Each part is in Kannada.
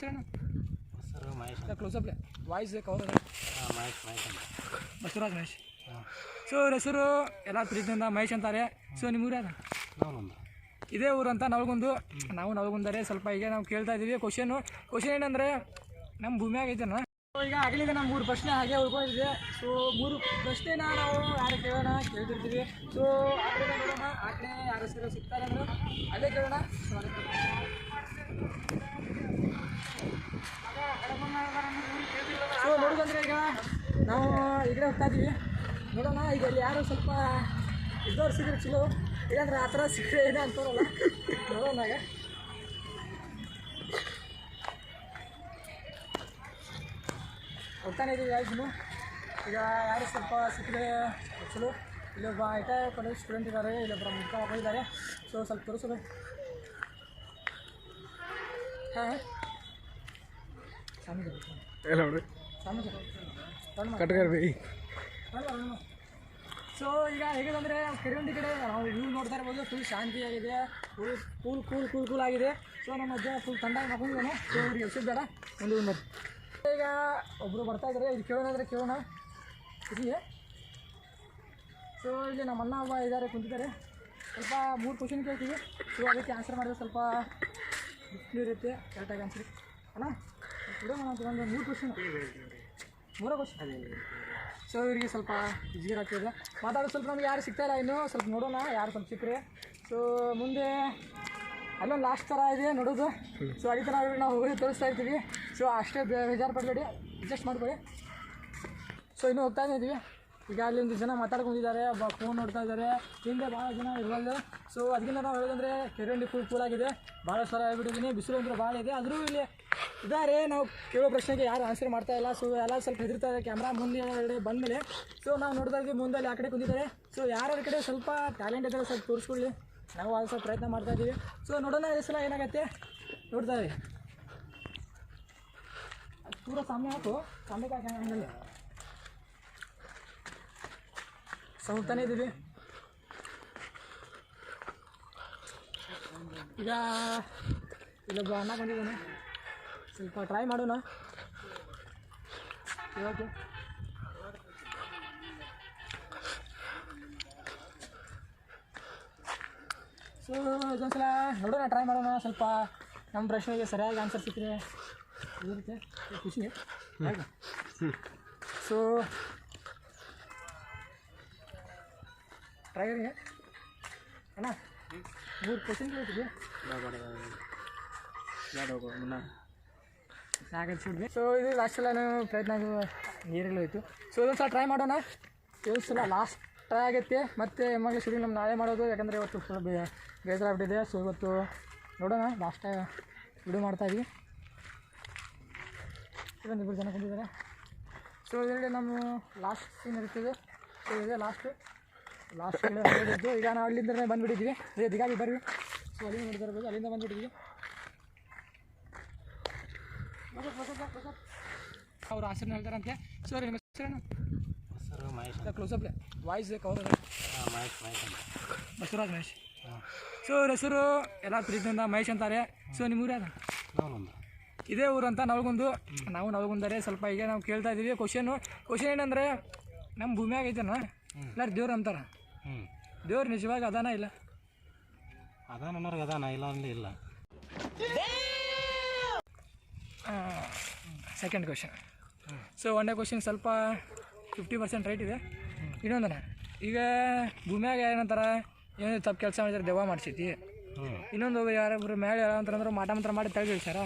ಹೆಸರು ಮಹೇಶ್ ಅಂತ. Closeup voice cover Basavaraj Mahesh so ಇವ್ರ ಹೆಸರು ಎಲ್ಲ ಪ್ರೀತಿಯಿಂದ ಮಹೇಶ್ ಅಂತಾರೆ. ಸೊ ನಿಮ್ಮ ಊರ ಇದೇ ಊರು ಅಂತ ನವಲ್ಗುಂದು ನಾವು ನವಲ್ಗುಂದರೆ ಸ್ವಲ್ಪ ಈಗ ನಾವು ಕೇಳ್ತಾ ಇದ್ದೀವಿ. ಕ್ವಶನು ಕ್ವಶನ್ ಏನಂದ್ರೆ ನಮ್ಮ ಭೂಮಿಯಾಗ ಐತನ ಈಗ ಆಗಲಿದೆ ನಮ್ಮ ಮೂರು ಪ್ರಶ್ನೆ ಹಾಗೆ ಉಳ್ಕೊಂಡಿದೆ. ಸೊ ಮೂರು ಪ್ರಶ್ನೆನ ನಾವು ಯಾರು ಕೇಳೋಣ? ಕೇಳ್ತಿರ್ತೀವಿ. ಸೊ ಆ ಕಡೆ ನೋಡೋಣ. ಆ ಕಡೆ ಯಾರು ಹೆಸರು ಸಿಗ್ತಾರೆ ಅಂದ್ರೆ? ಅದೇ ಕೇಳೋಣ. ಸೊ ನೋಡೋದಂದ್ರೆ ಈಗ ನಾವು ಈ ಕಡೆ ಹೋಗ್ತಾ ಇದ್ದೀವಿ ನೋಡೋಣ, ಈಗ ಅಲ್ಲಿ ಯಾರು ಸ್ವಲ್ಪ ಇದ್ದವ್ರು ಸಿಕ್ಕರೆ ಚಲೋ, ಇಲ್ಲಾಂದ್ರೆ ಆ ಥರ ಸಿಕ್ಕರೆ ಇದೆ ಅಂತಾರಲ್ಲ. ನೋಡೋಣ ಈಗ. ಹೋಗ್ತಾನೆ ಇದೀವಿ ಯಾರು ಈಗ ಯಾರು ಸ್ವಲ್ಪ ಸಿಕ್ಕರೆ ಚಲೋ. ಇಲ್ಲೊಬ್ಬ I T I college student ಇದ್ದಾರೆ ಇಲ್ಲೊಬ್ಬರ ಮುಖ ಮಕ್ಕಳಿದ್ದಾರೆ ಸೊ ಸ್ವಲ್ಪ ತೋರಿಸೋದು ಹಾಂ. ಸೊ ಈಗ ಹೇಗಂದ್ರೆ ಕೆರೆವಂಡಿ ಕಡೆ ನಾವು ವ್ಯೂ ನೋಡ್ತಾ ಇರ್ಬೋದು. Full ಶಾಂತಿಯಾಗಿದೆ. Full cool cool cool cool ಆಗಿದೆ. ಸೊ ನಮ್ಮ ಅಜ್ಜ ಫುಲ್ ತಂಡಾಗಿ ಮಕ್ಕಳು ಸೊ ಅವ್ರಿಗೆ ಎಷ್ಟಿದ್ ಬೇಡ ಒಂದು ಒಂದು. ಈಗ ಒಬ್ಬರು ಬರ್ತಾ ಇದ್ದಾರೆ ಇದು ಕೇಳೋಣ ಅಂದರೆ ಕೇಳೋಣ. ಇದೆಯೇ ಸೊ ಇಲ್ಲಿ ನಮ್ಮ ಅಣ್ಣ ಒಬ್ಬ ಇದ್ದಾರೆ ಕುಂತಿದ್ದಾರೆ. ಸ್ವಲ್ಪ ಮೂರು ಕ್ವಶನ್ ಕೇಳ್ತೀವಿ. ಸೊ ಅದಕ್ಕೆ ಆನ್ಸರ್ ಮಾಡಿದ್ರೆ ಸ್ವಲ್ಪ ಇರುತ್ತೆ. ಕರೆಕ್ಟಾಗಿ ಆನ್ಸರ್ ಅಣ್ಣ? ಒಂದು ಸೊ ಇವರಿಗೆ ಸ್ವಲ್ಪ ಈಜಿಯರ್ ಆಗ್ತಿದೆ ಮಾತಾಡೋದು ಸ್ವಲ್ಪ ನಮ್ಗೆ ಯಾರು ಸಿಗ್ತಾ ಇಲ್ಲ ಇನ್ನು. ಸ್ವಲ್ಪ ನೋಡೋಣ, ಯಾರು ಸ್ವಲ್ಪ ಸಿಕ್ಕರೆ. ಸೊ ಮುಂದೆ ಅಲ್ಲೊಂದು ಲಾಸ್ಟ್ ಥರ ಇದೆ ನೋಡೋದು. ಸೊ ಅದಕ್ಕೆ ನಾವು ನಾವು ಹೋಗಿ ತೋರಿಸ್ತಾ ಇರ್ತೀವಿ. ಸೊ ಅಷ್ಟೇ ಬೇಜಾರು ಪಡಬೇಡಿ ಅಡ್ಜಸ್ಟ್ ಮಾಡ್ಕೊಳ್ಳಿ. ಸೊ ಇನ್ನೂ ಹೋಗ್ತಾ ಇದ್ದೀವಿ. ಈಗ ಅಲ್ಲಿ ಒಂದು ಜನ ಮಾತಾಡ್ಕೊಂಡಿದ್ದಾರೆ, ಒಬ್ಬ ಫೋನ್ ನೋಡ್ತಾ ಇದ್ದಾರೆ. ಹಿಂದೆ ಭಾಳ ಜನ ಇರಬಾರ್ದು ಸೊ ಅದಕ್ಕಿಂತ ನಾವು ಹೇಳೋದಂದ್ರೆ ಕೆರೆಂಡಿ ಫುಲ್ ಕೂಲ್ ಆಗಿದೆ. ಭಾಳ ಸರ ಹೇಳ್ಬಿಟ್ಟಿದ್ದೀನಿ. ಬಿಸಿಲು ಅಂದ್ರೆ ಭಾಳ ಇದೆ. ಆದರೂ ಇಲ್ಲಿ ಇದ್ದಾರೆ ನಾವು ಕೇಳೋ ಪ್ರಶ್ನೆಗೆ ಯಾರು ಆನ್ಸರ್ ಮಾಡ್ತಾ ಇಲ್ಲ. ಸೊ ಎಲ್ಲ ಸ್ವಲ್ಪ ಹೆದರ್ತಾ ಇದೆ ಕ್ಯಾಮ್ರಾ ಮುಂದೆ ಬಂದಮೇಲೆ. ಸೊ ನಾವು ನೋಡ್ತಾ ಇದ್ದೀವಿ ಮುಂದೆ ಆ ಕಡೆ ಕುಂದಿದ್ದಾರೆ ಸೊ ಯಾರ್ಯಾರ ಕಡೆ ಸ್ವಲ್ಪ ಟ್ಯಾಲೆಂಟ್ ಇದ್ದಾರೆ ಸ್ವಲ್ಪ ತೋರಿಸ್ಕೊಳ್ಳಿ. ನಾವು ಅದು ಸ್ವಲ್ಪ ಪ್ರಯತ್ನ ಮಾಡ್ತಾ ಇದ್ದೀವಿ. ಸೊ ನೋಡೋಣ ಈ ಸಲ ಏನಾಗುತ್ತೆ. ನೋಡ್ತಾ ಇದ್ದೀವಿ ಪೂರ ಸಾಮನೆ ಹಾಕು ಸಾಮನೆ ಹಂಗಲ್ಲ ಸೊ ಹೋಗ್ತಾನೆ ಇದ್ದೀವಿ. ಈಗ ಇಲ್ಲೊಬ್ಬ ಅಣ್ಣ ಬಂದಿದ್ದಾನೆ. ಸ್ವಲ್ಪ ಟ್ರೈ ಮಾಡೋಣ. ಇವಾಗ ಸೊ ಇದೊಂದ್ಸಲ ನೋಡೋಣ ಟ್ರೈ ಮಾಡೋಣ. ಸ್ವಲ್ಪ ನಮ್ಮ ಪ್ರಶ್ನೆಗೆ ಸರಿಯಾಗಿ ಆನ್ಸರ್ ಸಿಕ್ಕರೆ ಇರುತ್ತೆ ಖುಷಿ. ಸೊ ಮಾಡಿ ಅಣ್ಣ ಮೂರು ಕ್ವಶನ್ ಸುಡ್ವಿ ಸೊ ಇದು ಲಾಸ್ಟ್ ಸಲ ಪ್ರಯತ್ನ ನೀರಲ್ಲಿ ಹೋಯ್ತು. ಸೊ ಇದೊಂದು ಸಲ ಟ್ರೈ ಮಾಡೋಣ. ಇದೊಂದು ಸಲ ಲಾಸ್ಟ್ ಟ್ರೈ ಆಗುತ್ತೆ ಮತ್ತು ಮಗ ಶುರು ನಮ್ಮ ನಾಳೆ ಮಾಡೋದು. ಯಾಕಂದರೆ ಇವತ್ತು ಫುಲ್ ಬೇ ಬೇಜಾರಾಗ್ಬಿಟ್ಟಿದೆ ಸೊ ಇವತ್ತು ನೋಡೋಣ. ಲಾಸ್ಟ್ ವಿಡಿಯೋ ಮಾಡ್ತಾಯಿದ್ವಿ ಇದೊಂದು ಇಬ್ಬರು ಜನ ಬಂದಿದ್ದಾರೆ. ಸೊ ಇದರಲ್ಲಿ ನಮ್ಮ ಲಾಸ್ಟ್ ಸೀನ್ ಇರ್ತದೆ ಸೊ ಇದೆ ಲಾಸ್ಟು ಲಾಸ್ಟ್ ಹೇಳಿದ್ದು ಈಗ ನಾವು ಅಲ್ಲಿಂದ ಬಂದುಬಿಟ್ಟಿದ್ದೀವಿ. ಅದೇ ದಿಗಾಗಿ ಬರ್ರಿ. ಸೊ ಅಲ್ಲಿಂದ ನೋಡ್ತಾ ಇರ್ಬೋದು ಅಲ್ಲಿಂದ ಬಂದುಬಿಟ್ಟಿದ್ವಿ ಅವ್ರು ಆನ್ಸರ್ ಹೇಳ್ತಾರಂತೆ. ಸೊ ನಿಮ್ಮ ಹೆಸರೇನು? ಸರ್ ಮಹೇಶ್ ಅಂತ. ಕ್ಲೋಸಪ್ ವಾಯ್ಸ್ ಕವರ್ ಹಾಂ ಮಹೇಶ್ ಮಹೇಶ್ ಬಸವರಾಜ್ ಮಹೇಶ್. ಸೊ ಅವ್ರ ಹೆಸರು ಎಲ್ಲ ಪ್ರೀತಿಯಿಂದ ಮಹೇಶ್ ಅಂತಾರೆ. ಸೊ ನಿಮ್ಮ ಊರ ಇದೇ ಊರು ಅಂತ ನವಲ್ಗುಂದು ನಾವು ನವಲ್ಗುಂದರೆ ಸ್ವಲ್ಪ ಈಗ ನಾವು ಕೇಳ್ತಾ ಇದ್ದೀವಿ. ಕ್ವಶನು ಕ್ವಶನ್ ಏನಂದರೆ ನಮ್ಮ ಭೂಮಿಯಾಗ ಐತನ ಎಲ್ಲರೂ ದೇವ್ರು ಅಂತಾರ? ಹ್ಞೂ ದೇವ್ರು ನಿಜವಾಗಿ ಅದಾನ ಇಲ್ಲ? ಅದಾನ ಅನ್ನೋರ್ಗೆ ಅದಾನ ಇಲ್ಲ ಅಂದ್ರೆ ಇಲ್ಲ. ಸೆಕೆಂಡ್ ಕ್ವಶನ್ ಸೊ ಒಂದೇ ಕ್ವಶನ್ ಸ್ವಲ್ಪ ಫಿಫ್ಟಿ ಪರ್ಸೆಂಟ್ ರೈಟ್ ಇದೆ. ಇನ್ನೊಂದನ ಈಗ ಭೂಮಿಯಾಗ ಏನಂತಾರ? ಏನು ತಪ್ಪು ಕೆಲಸ ಮಾಡಿದ್ರೆ ದೆವ್ವ ಮಾಡಿಸೈತಿ. ಇನ್ನೊಂದು ಯಾರೊಬ್ರು ಮೇಲೆ ಅಂತಂದ್ರೆ ಮಾಟ ಮಂತ್ರ ಮಾಡಿ ತೆಗೆದು ಇಳ್ಸಾರ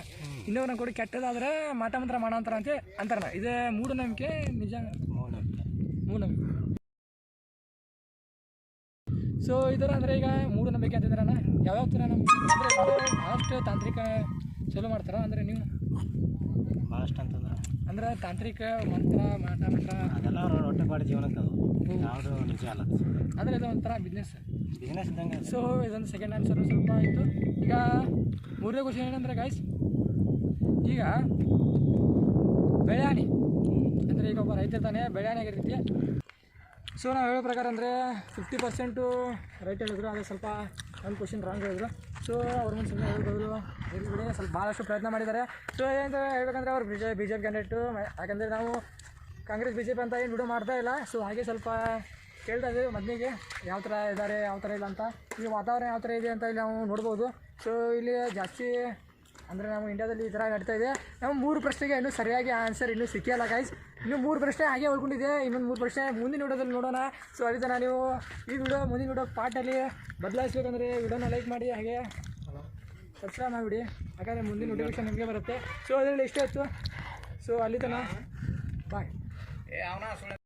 ಇನ್ನೊಬ್ರನ್ನ ಕೂಡ ಕೆಟ್ಟದಾದ್ರೆ ಮಾಟ ಮಂತ್ರ ಮಾಡೋ ಅಂತಾರ ಅಂತ ಅಂತಾರ ಇದೇ ಮೂಢನಂಬಿಕೆ ನಿಜ? ಮೂಢನಂಬಿಕೆ. ಮೂಢನಂಬಿಕೆ. ಸೊ ಇದರ ಅಂದರೆ ಈಗ ಮೂಢನಂಬಿಕೆ ಅಂತಂದ್ರೆ ಯಾವ್ಯಾವ ಥರ ನಮ್ಮ ಅಂದರೆ ಭಾಳಷ್ಟು ತಾಂತ್ರಿಕ ಚಲೋ ಮಾಡ್ತಾರ? ಅಂದರೆ ನೀವು? ಭಾಳಷ್ಟು ಅಂತಂದ್ರೆ? ಅಂದ್ರೆ ತಾಂತ್ರಿಕ ಮಂತ್ರ ಮಾಟ ಮಂತ್ರ. ಅದೆಲ್ಲ ಅವ್ರ ಹೊಟ್ಟೆ ಪಾಡಿ ಜೀವನಕ್ಕೆ ಅದು. ಯಾವುದು ನಿಜ ಅಲ್ಲ. ಅಂದರೆ ಇದು ಒಂಥರ ಬಿಸ್ನೆಸ್ ಬಿಸ್ನೆಸ್ ಇದ್ದಂಗೆ. ಸೊ ಇದೊಂದು ಸೆಕೆಂಡ್ ಆನ್ಸರ್ ಸ್ವಲ್ಪ ಆಯಿತು. ಈಗ ಮೂರನೇ ಕ್ವಶನ್ ಏನಂದ್ರೆ ಗಾಯ್ಸ್ ಈಗ ಬೆಳೆಹಾನಿ ಅಂದರೆ ಈಗ ಒಬ್ಬ ರೈತ ಇರ್ತಾನೆ ಬೆಳೆಹಾನಿ ಆಗಿರ್ತೈತಿ. ಸೊ ನಾವು ಹೇಳೋ ಪ್ರಕಾರ ಅಂದರೆ ಫಿಫ್ಟಿ ಪರ್ಸೆಂಟು ರೈಟ್ ಹೇಳಿದ್ರು, ಅದೇ ಸ್ವಲ್ಪ ಒಂದು ಕ್ವಶನ್ ರಾಂಗ್ ಹೇಳಿದ್ರು. ಸೊ ಅವ್ರ ಮುಂದೆ ಸುಮ್ಮನೆ ಹೇಳ್ಬೋದು. ಹೇಳಿಬಿಡಿ ಬಿಡಿ, ಸ್ವಲ್ಪ ಭಾಳಷ್ಟು ಪ್ರಯತ್ನ ಮಾಡಿದ್ದಾರೆ. ಸೊ ಏನಂತ ಹೇಳ್ಬೇಕಂದ್ರೆ ಅವ್ರು B J B J P candidate ಯಾಕಂದರೆ ನಾವು ಕಾಂಗ್ರೆಸ್ ಬಿ ಜೆ ಪಿ ಅಂತ ಏನು ವಿಡಿಯೋ ಮಾಡ್ತಾ ಇಲ್ಲ. ಸೊ ಹಾಗೆ ಸ್ವಲ್ಪ ಕೇಳ್ತಾ ಇದ್ದೀವಿ ಮೊದಲಿಗೆ ಯಾವ ಥರ ಇದ್ದಾರೆ ಯಾವ ಥರ ಇಲ್ಲ ಅಂತ. ಈ ವಾತಾವರಣ ಯಾವ ಥರ ಇದೆ ಅಂತ ಇಲ್ಲಿ ನಾವು ನೋಡ್ಬೋದು. ಸೊ ಇಲ್ಲಿ ಜಾಸ್ತಿ ಅಂದರೆ ನಾವು ಇಂಡಿಯಾದಲ್ಲಿ ಈ ಥರ ನಡೀತಾ ಇದೆ. ನಮ್ಮ ಮೂರು ಪ್ರಶ್ನೆಗೆ ಇನ್ನೂ ಸರಿಯಾಗಿ ಆನ್ಸರ್ ಇನ್ನೂ ಸಿಕ್ಕಿಲ್ಲ ಗೈಸ್ ಇನ್ನೂ ಮೂರು ಪ್ರಶ್ನೆ ಹಾಗೆ ಉಳ್ಕೊಂಡಿದೆ. ಇನ್ನೊಂದು ಮೂರು ಪ್ರಶ್ನೆ ಮುಂದಿನ ವಿಡಿಯೋದಲ್ಲಿ ನೋಡೋಣ. ಸೊ ಅದೇ ನಾನು ನೀವು ಈ ವಿಡಿಯೋ, ಮುಂದಿನ ವಿಡಿಯೋ ಪಾರ್ಟಲ್ಲಿ ಬದಲಾಯಿಸ್ಬೇಕಂದ್ರೆ ವಿಡಿಯೋನ ಲೈಕ್ ಮಾಡಿ, ಹಾಗೆ ಸಬ್ಸ್ಕ್ರೈಬ್ ಮಾಡಿಬಿಡಿ. ಯಾಕಂದರೆ ಮುಂದಿನ ನೋಟಿಫಿಕೇಶನ್ ನಿಮಗೆ ಬರುತ್ತೆ. ಸೊ ಅದರಲ್ಲಿ ಎಷ್ಟೇ ಆಯಿತು? ಸೊ ಅಲ್ಲಿ ತನಕ ಬಾಯ್